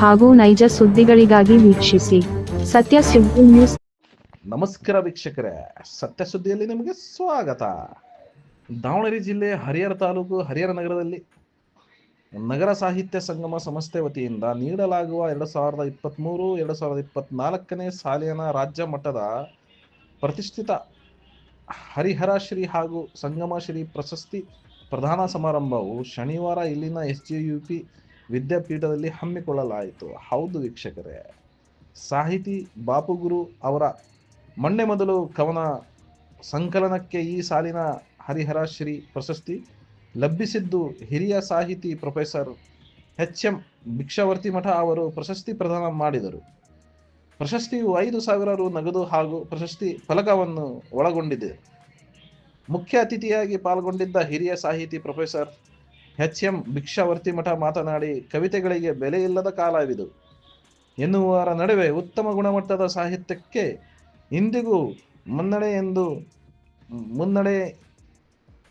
ಹಾಗೂ ನೈಜ ಸುದ್ದಿಗಳಿಗಾಗಿ ವೀಕ್ಷಿಸಿ ಸತ್ಯ ಸುದ್ದಿ ನ್ಯೂಸ್. ನಮಸ್ಕಾರ ವೀಕ್ಷಕರೇ, ಸತ್ಯ ಸುದ್ದಿಯಲ್ಲಿ ನಿಮಗೆ ಸ್ವಾಗತ. ದಾವಣಗೆರೆ ಜಿಲ್ಲೆ ಹರಿಹರ ತಾಲೂಕು, ಹರಿಹರ ನಗರದಲ್ಲಿ ನಗರ ಸಾಹಿತ್ಯ ಸಂಗಮ ಸಂಸ್ಥೆ ವತಿಯಿಂದ ನೀಡಲಾಗುವ ಎರಡು ಸಾವಿರದ ಇಪ್ಪತ್ತ್ಮೂರು ಎರಡು ಸಾವಿರದ ಇಪ್ಪತ್ನಾಲ್ಕನೇ ಸಾಲಿನ ರಾಜ್ಯ ಮಟ್ಟದ ಪ್ರತಿಷ್ಠಿತ ಹರಿಹರ ಶ್ರೀ ಹಾಗೂ ಸಂಗಮ ಶ್ರೀ ಪ್ರಶಸ್ತಿ ಪ್ರಧಾನ ಸಮಾರಂಭವು ಶನಿವಾರ ಇಲ್ಲಿನ ಎಸ್ ಜಿ ಯು ಪಿ ವಿದ್ಯಾಪೀಠದಲ್ಲಿ ಹಮ್ಮಿಕೊಳ್ಳಲಾಯಿತು. ಹೌದು ವೀಕ್ಷಕರೇ. ಸಾಹಿತಿ ಬಾಪುಗುರು ಅವರ ಮೊನ್ನೆ ಮೊದಲು ಕವನ ಸಂಕಲನಕ್ಕೆ ಈ ಸಾಲಿನ ಹರಿಹರ ಶ್ರೀ ಪ್ರಶಸ್ತಿ ಲಭಿಸಿದ್ದು ಹಿರಿಯ ಸಾಹಿತಿ ಪ್ರೊಫೆಸರ್ ಎಚ್ ಎಂ ಭಿಕ್ಷಾವರ್ತಿ ಮಠ ಅವರು ಪ್ರಶಸ್ತಿ ಪ್ರದಾನ ಮಾಡಿದರು. ಪ್ರಶಸ್ತಿಯು ಐದು ಸಾವಿರ ರು ನಗದು ಹಾಗೂ ಪ್ರಶಸ್ತಿ ಫಲಕವನ್ನು ಒಳಗೊಂಡಿದೆ. ಮುಖ್ಯ ಅತಿಥಿಯಾಗಿ ಪಾಲ್ಗೊಂಡಿದ್ದ ಹಿರಿಯ ಸಾಹಿತಿ ಪ್ರೊಫೆಸರ್ ಎಚ್ ಎಂ ಭಿಕ್ಷಾವರ್ತಿ ಮಠ ಮಾತನಾಡಿ, ಕವಿತೆಗಳಿಗೆ ಬೆಲೆ ಇಲ್ಲದ ಕಾಲವಿದು ಎನ್ನುವರ ನಡುವೆ ಉತ್ತಮ ಗುಣಮಟ್ಟದ ಸಾಹಿತ್ಯಕ್ಕೆ ಇಂದಿಗೂ ಮುನ್ನಡೆ ಎಂದು, ಮುನ್ನಡೆ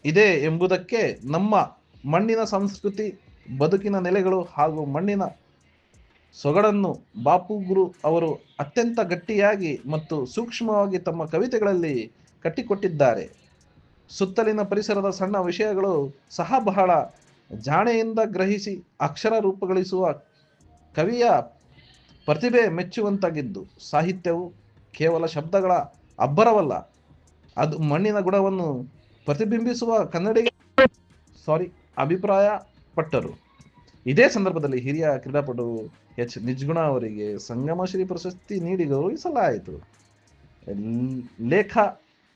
ಇದೆ ಎಂಬುದಕ್ಕೆ ನಮ್ಮ ಮಣ್ಣಿನ ಸಂಸ್ಕೃತಿ, ಬದುಕಿನ ನೆಲೆಗಳು ಹಾಗೂ ಮಣ್ಣಿನ ಸೊಗಡನ್ನು ಬಾಪು ಗುರು ಅವರು ಅತ್ಯಂತ ಗಟ್ಟಿಯಾಗಿ ಮತ್ತು ಸೂಕ್ಷ್ಮವಾಗಿ ತಮ್ಮ ಕವಿತೆಗಳಲ್ಲಿ ಕಟ್ಟಿಕೊಟ್ಟಿದ್ದಾರೆ. ಸುತ್ತಲಿನ ಪರಿಸರದ ಸಣ್ಣ ವಿಷಯಗಳು ಸಹ ಬಹಳ ಜಾಣೆಯಿಂದ ಗ್ರಹಿಸಿ ಅಕ್ಷರ ರೂಪುಗೊಳಿಸುವ ಕವಿಯ ಪ್ರತಿಭೆ ಮೆಚ್ಚುವಂತಾಗಿದ್ದು, ಸಾಹಿತ್ಯವು ಕೇವಲ ಶಬ್ದಗಳ ಅಬ್ಬರವಲ್ಲ, ಅದು ಮಣ್ಣಿನ ಗುಣವನ್ನು ಪ್ರತಿಬಿಂಬಿಸುವ ಕನ್ನಡಿಗ ಸಾರಿ ಅಭಿಪ್ರಾಯ ಪಟ್ಟರು ಇದೇ ಸಂದರ್ಭದಲ್ಲಿ ಹಿರಿಯ ಕ್ರೀಡಾಪಟು ಎಚ್. ನಿಜ್ಗುಣ ಅವರಿಗೆ ಸಂಗಮಶ್ರೀ ಪ್ರಶಸ್ತಿ ನೀಡಿ ಗೌರವಿಸಲಾಯಿತು. ಲೇಖ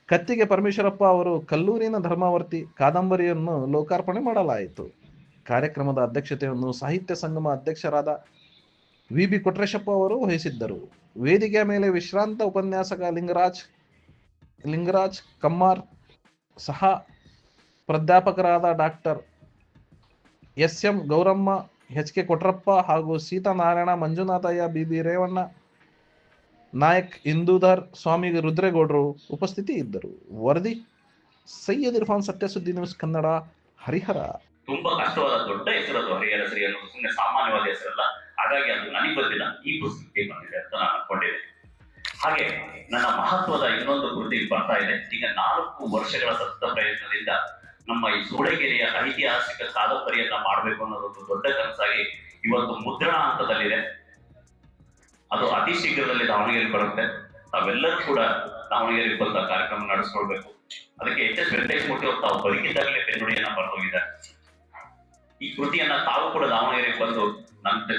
ಕತ್ತಿಗೆ ಪರಮೇಶ್ವರಪ್ಪ ಅವರು ಕಲ್ಲೂರಿನ ಧರ್ಮಾವರ್ತಿ ಕಾದಂಬರಿಯನ್ನು ಲೋಕಾರ್ಪಣೆ ಮಾಡಲಾಯಿತು. ಕಾರ್ಯಕ್ರಮದ ಅಧ್ಯಕ್ಷತೆಯನ್ನು ಸಾಹಿತ್ಯ ಸಂಗಮ ಅಧ್ಯಕ್ಷರಾದ ವಿ ಬಿ ಕೊಟ್ರೇಶಪ್ಪ ಅವರು ವಹಿಸಿದ್ದರು. ವೇದಿಕೆಯ ಮೇಲೆ ವಿಶ್ರಾಂತ ಉಪನ್ಯಾಸಕ ಲಿಂಗರಾಜ್ ಲಿಂಗರಾಜ್ ಕಮ್ಮಾರ್ ಸಹ ಪ್ರಾಧ್ಯಾಪಕರಾದ doctor S M Gowramma H K Kotrappa ಹಾಗೂ ಸೀತಾನಾರಾಯಣ, ಮಂಜುನಾಥಯ್ಯ ಬಿ ಬಿ ರೇವಣ್ಣ, ನಾಯಕ್ ಇಂದೂಧರ್, ಸ್ವಾಮಿ ರುದ್ರೇಗೌಡರು ಉಪಸ್ಥಿತಿ ಇದ್ದರು. ವರದಿ, ಸೈಯದ್ ಇರ್ಫಾನ್ ಸತ್ಯಸುದ್ದಿ ನ್ಯೂಸ್ ಕನ್ನಡ, ಹರಿಹರ. ತುಂಬಾ ಕಷ್ಟವಾದ ದೊಡ್ಡ ಹೆಸರದು ಹರಿಹರ ಶ್ರೀ ಅನ್ನೋದು ಸುಮ್ಮನೆ ಸಾಮಾನ್ಯವಾದ ಹೆಸರಲ್ಲ. ಹಾಗಾಗಿ ಅದು ನನಗೆ ಬಂದಿಲ್ಲ ಈ ಪುಸ್ತಕಕ್ಕೆ ಬಂದಿದೆ ಅಂತ ನಾನು ಅನ್ಕೊಂಡಿದ್ದೆ ಹಾಗೆ ನನ್ನ ಮಹತ್ವದ ಇನ್ನೊಂದು ಕೃತಿ ಬರ್ತಾ ಇದೆ. ಈಗ ನಾಲ್ಕು ವರ್ಷಗಳ ಸತತ ಪ್ರಯತ್ನದಿಂದ ನಮ್ಮ ಈ ಸೂಳೆಗೆರೆಯ ಐತಿಹಾಸಿಕ ಕಾದಂಬರಿಯನ್ನ ಮಾಡಬೇಕು ಅನ್ನೋದೊಂದು ದೊಡ್ಡ ಕನಸಾಗಿ ಇವತ್ತು ಮುದ್ರಣ ಹಂತದಲ್ಲಿದೆ. ಅದು ಅತಿ ಶೀಘ್ರದಲ್ಲಿ ದಾವಣಗೆರೆ ಬರುತ್ತೆ. ತಾವೆಲ್ಲರೂ ಕೂಡ ದಾವಣಗೆರೆಗೆ ಬಂದ ಕಾರ್ಯಕ್ರಮ ನಡೆಸ್ಕೊಳ್ಬೇಕು. ಅದಕ್ಕೆ ಹೆಚ್ಚು ಎಸ್ ವೆಂಕಟೇಶ್ ಮೂರ್ತಿ ಅವರು ತಾವು ಬದುಕಿದ್ದಾಗಲೇ ಬೆನ್ನುಡಿಯನ್ನ ಬರೆದೋಗಿದ್ದಾರೆ ಈ ಕೃತಿಯನ್ನ ತಾವು ಕೂಡ ದಾವಣಗೆರೆಗೆ ಬಂದು ನನ್ನ ಜೊತೆ